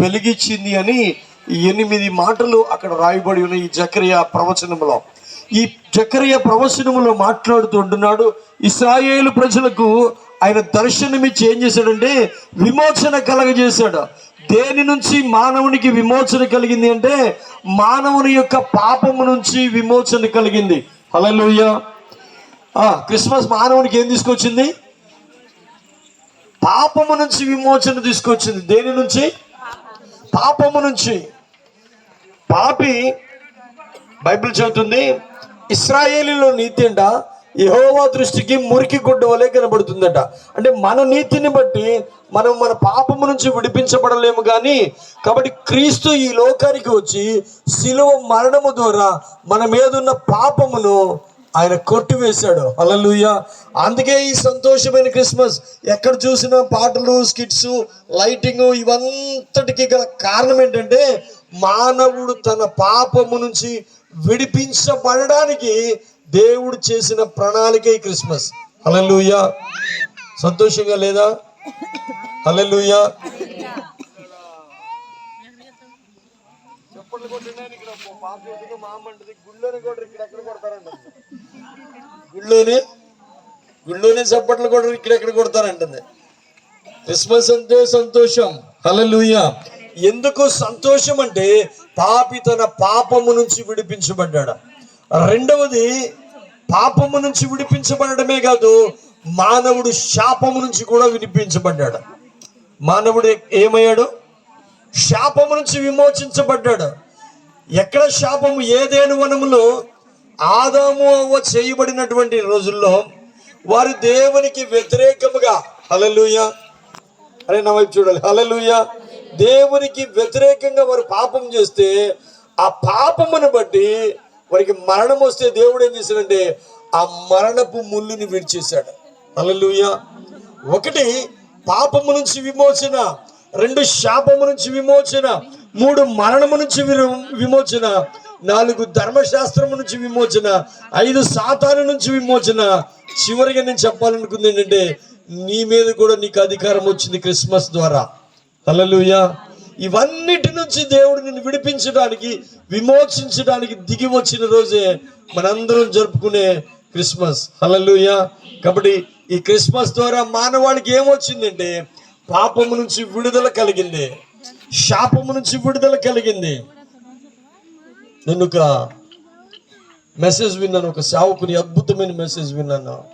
వెలిగించింది అని ఎనిమిది మాటలు అక్కడ రాయబడి ఉన్నాయి ఈ జకరియా ప్రవచనంలో ఈ జకరియా ప్రవచనములో మాట్లాడుతుంటున్నాడు ఇస్రాయేలు ప్రజలకు ఆయన దర్శనమిచ్చి ఏం చేశాడంటే విమోచన కలగజేశాడు. దేని నుంచి మానవునికి విమోచన కలిగింది అంటే మానవుని యొక్క పాపము నుంచి విమోచన కలిగింది. హల్లెలూయా. క్రిస్మస్ మానవునికి ఏం తీసుకొచ్చింది? పాపము నుంచి విమోచన తీసుకొచ్చింది. దేని నుంచి? పాపము నుంచి. పాపి బైబిల్ చెబుతుంది ఇస్రాయేలీలో నీతి అంట యహోవా దృష్టికి మురికి గుడ్డ వలె కనబడుతుందట. అంటే మన నీతిని బట్టి మనం మన పాపము నుంచి విడిపించబడలేము కానీ కాబట్టి క్రీస్తు ఈ లోకానికి వచ్చి శిలువ మరణము ద్వారా మన మీద ఉన్న పాపమును ఆయన కొట్టివేశాడు హల్లెలూయ. అందుకే ఈ సంతోషమైన క్రిస్మస్ ఎక్కడ చూసినా పాటలు స్కిట్స్ లైటింగ్ ఇవంతటికి గల కారణం ఏంటంటే మానవుడు తన పాపము నుంచి విడిపించబడడానికి దేవుడు చేసిన ప్రణాళిక ఈ క్రిస్మస్. హల్లెలూయ. సంతోషంగా లేదా? హల్లెలూయ. చెప్పండి కొట్టినాను ఇక్కడ పాప గుళ్ళని కూడా ఇక్కడ ఎక్కడ కొడతారండి గుళ్ళోనే గుళ్ళోనే చప్పట్లు కూడా ఇక్కడెక్కడ కొడతారంటుంది క్రిస్మస్ అంటే సంతోషం. హలలుయ ఎందుకు సంతోషం అంటే పాపి తన పాపము నుంచి విడిపించబడ్డాడు. రెండవది పాపము నుంచి విడిపించబడమే కాదు మానవుడు శాపము నుంచి కూడా విడిపించబడ్డాడు. మానవుడు ఏమయ్యాడు? శాపము నుంచి విమోచించబడ్డాడు. ఎక్కడ శాపము? ఏదేను వనములో ఆదాము అవ్వ చేయబడినటువంటి రోజుల్లో వారు దేవునికి వ్యతిరేకముగా హలలుయ అరే నా వైపు చూడాలి. హలలుయ దేవునికి వ్యతిరేకంగా వారు పాపం చేస్తే ఆ పాపమును బట్టి వారికి మరణం వస్తే దేవుడు ఏం చేశాడంటే ఆ మరణపు ముళ్ళుని విడిచేశాడు. హలలుయ ఒకటి పాపము నుంచి విమోచన. రెండు శాపము నుంచి విమోచన. మూడు మరణము నుంచి విమోచన. నాలుగు ధర్మశాస్త్రము నుంచి విమోచన ఐదు సాతాను నుంచి విమోచన. చివరిగా నేను చెప్పాలనుకుంది ఏంటంటే నీ మీద కూడా నీకు అధికారం వచ్చింది క్రిస్మస్ ద్వారా. హల్లెలూయ. ఇవన్నిటి నుంచి దేవుడు నిన్ను విడిపించడానికి విమోచించడానికి దిగి వచ్చిన రోజే మనందరం జరుపుకునే క్రిస్మస్. హలలుయ కాబట్టి ఈ క్రిస్మస్ ద్వారా మానవాళికి ఏమొచ్చిందంటే పాపము నుంచి విడుదల కలిగింది. శాపము నుంచి విడుదల కలిగింది. నేను ఒక మెసేజ్ విన్నాను ఒక సేవకుని అద్భుతమైన మెసేజ్ విన్నాను.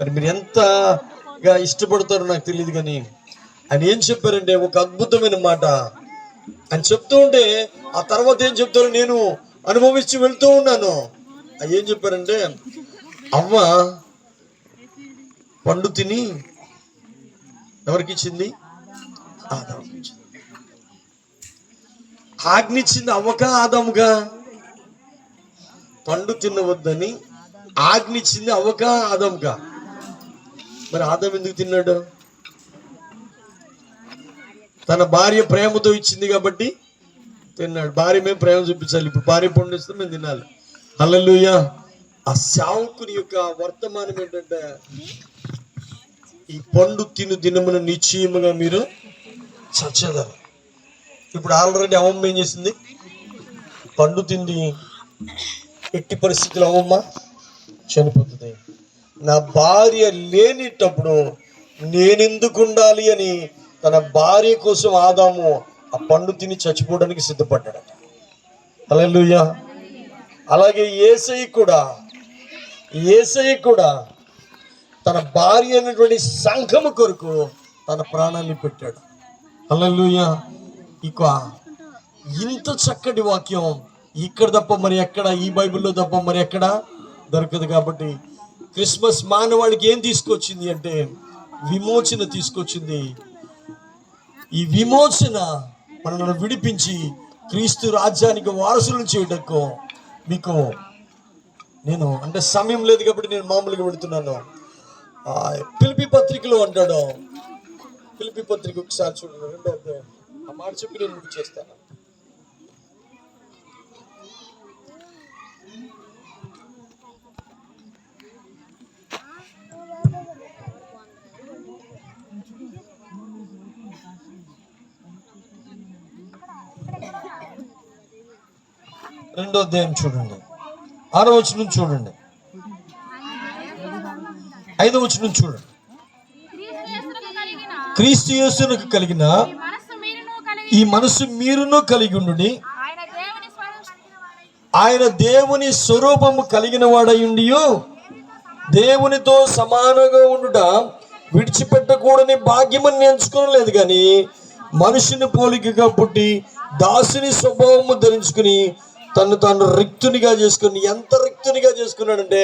మరి మీరు ఎంతగా ఇష్టపడతారో నాకు తెలియదు కానీ ఆయన ఏం చెప్పారంటే ఒక అద్భుతమైన మాట. ఆయన చెప్తూ ఉంటే ఆ తర్వాత ఏం చెప్తారో నేను అనుభవించి వెళ్తూ ఉన్నాను. ఏం చెప్పారంటే అమ్మ పండు తిని ఎవరికి ఇచ్చింది? ఆదాముకి ఇచ్చింది ఆజ్ఞిచ్చింది అవ్వక ఆదముగా పండు తినవద్దని ఆజ్ఞిచ్చింది అవ్వక ఆదముగా మరి ఆదం ఎందుకు తిన్నాడు? తన భార్య ప్రేమతో ఇచ్చింది కాబట్టి తిన్నాడు. భార్య మేము ప్రేమ చూపించాలి. ఇప్పుడు భార్య పండు ఇస్తే మేము తినాలి. హల్లెలూయా. ఆ సావుకుని యొక్క వర్తమానం ఏంటంటే ఈ పండు తిను దినమున నిశ్చయముగా మీరు చచ్చదారు. ఇప్పుడు ఆల్రెడీ అవమ్మ ఏం చేసింది? పండు తిండి ఎట్టి పరిస్థితుల్లో అవమ్మ చనిపోతుంది. నా భార్య లేనిటప్పుడు నేనెందుకు ఉండాలి అని తన భార్య కోసం ఆదాము ఆ పండు తిని చచ్చిపోవడానికి సిద్ధపడ్డాడట. హల్లెలూయా. అలాగే ఏసై కూడా ఏసై కూడా తన భార్య అయినటువంటి సంఘము కొరకు తన ప్రాణాన్ని పెట్టాడు. హల్లెలూయా. ఇక ఇంత చక్కటి వాక్యం ఇక్కడ తప్ప మరి ఎక్కడ? ఈ బైబిల్లో తప్ప మరి ఎక్కడ దొరకదు కాబట్టి క్రిస్మస్ మానవాళికి ఏం తీసుకొచ్చింది అంటే విమోచన తీసుకొచ్చింది. ఈ విమోచన మనల్ని విడిపించి క్రీస్తు రాజ్యానికి వారసులను చేయటకు మీకు నేను అంటే సమయం లేదు కాబట్టి నేను మామూలుగా పెడుతున్నాను పిలిపి పత్రికలో అంటాడు. పిలిపి పత్రిక ఒకసారి చూడండి. రెండో మాట చెప్పి నేను గుర్తు చేస్తాను. రెండో అధ్యాయం చూడండి. ఆరో వచనం చూడండి. ఐదో వచనం చూడండి. క్రీస్తు యేసునకు కలిగిన ఈ మనసు మీరును కలిగి ఉండు ఆయన దేవుని స్వరూపం ఆయన దేవుని స్వరూపము కలిగిన వాడయుండి దేవునితో సమానంగా ఉండుట విడిచిపెట్టకూడని భాగ్యమని ఎంచుకోలేదు కానీ మనిషిని పోలికగా పుట్టి దాసుని స్వభావము ధరించుకుని తను తాను రిక్తునిగా చేసుకుని ఎంత రిక్తునిగా చేసుకున్నాడంటే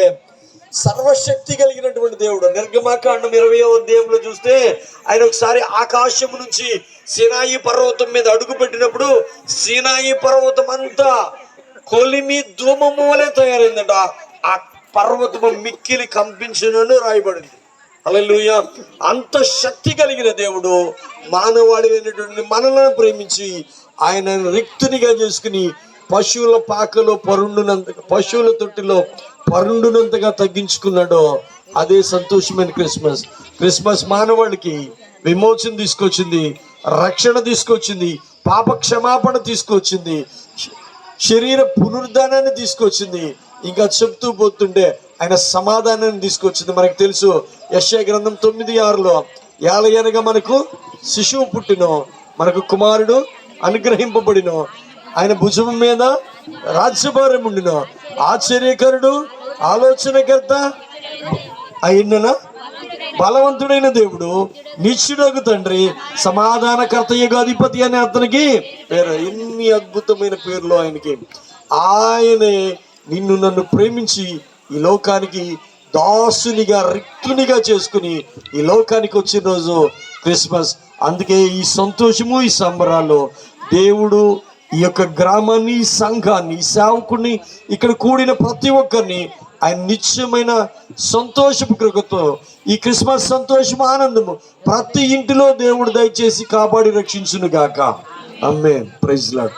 సర్వశక్తి కలిగినటువంటి దేవుడు. నిర్గమాకాండం ఇరవై అధ్యాయంలో చూస్తే ఆయన ఒకసారి ఆకాశం నుంచి సినాయి పర్వతం మీద అడుగు పెట్టినప్పుడు సినాయి పర్వతం అంతా కొలిమి ధూమము వలె తయారైందంట. ఆ పర్వతము మిక్కిలి కంపించునని రాయబడింది. హల్లెలూయ. అంత శక్తి కలిగిన దేవుడు మానవాడి అయినటువంటి మనలను ప్రేమించి ఆయన రిక్తునిగా చేసుకుని పశువుల పాకలో పరుండునంత పశువుల తొట్టిలో పరుండునంతగా తగ్గించుకున్నాడో అదే సంతోషమైన క్రిస్మస్. క్రిస్మస్ మానవాళికి విమోచన తీసుకొచ్చింది రక్షణ తీసుకొచ్చింది పాప క్షమాపణ తీసుకొచ్చింది శరీర పునరుద్ధానాన్ని తీసుకొచ్చింది. ఇంకా చెప్తూ పోతుంటే ఆయన సమాధానాన్ని తీసుకొచ్చింది. మనకు తెలుసు యశ్య గ్రంథం తొమ్మిది ఆరులో ఏలయనగా మనకు శిశువు పుట్టినో మనకు కుమారుడు అనుగ్రహింపబడినో ఆయన భుజం మీద రాజ్యభారం ఉండినో ఆశ్చర్యకరుడు ఆలోచనకర్త అయిన బలవంతుడైన దేవుడు నిశ్చుడకు తండ్రి సమాధానకర్త యుగాధిపతి అనే అతనికి పేరు. ఎన్ని అద్భుతమైన పేర్లు ఆయనకి. ఆయనే నిన్ను నన్ను ప్రేమించి ఈ లోకానికి దాసునిగా రిక్తునిగా చేసుకుని ఈ లోకానికి వచ్చిన రోజు క్రిస్మస్. అందుకే ఈ సంతోషము ఈ సంబరాలు దేవుడు ఈ యొక్క గ్రామాన్ని సంఘాన్ని ఈ సేవకుడిని ఇక్కడ కూడిన ప్రతి ఒక్కరిని ఆయన నిత్యమైన సంతోషపు కృగతో ఈ క్రిస్మస్ సంతోషం ఆనందము ప్రతి ఇంటిలో దేవుడు దయచేసి కాపాడి రక్షించును గాక అమ్మే ప్రైజ్లాడ్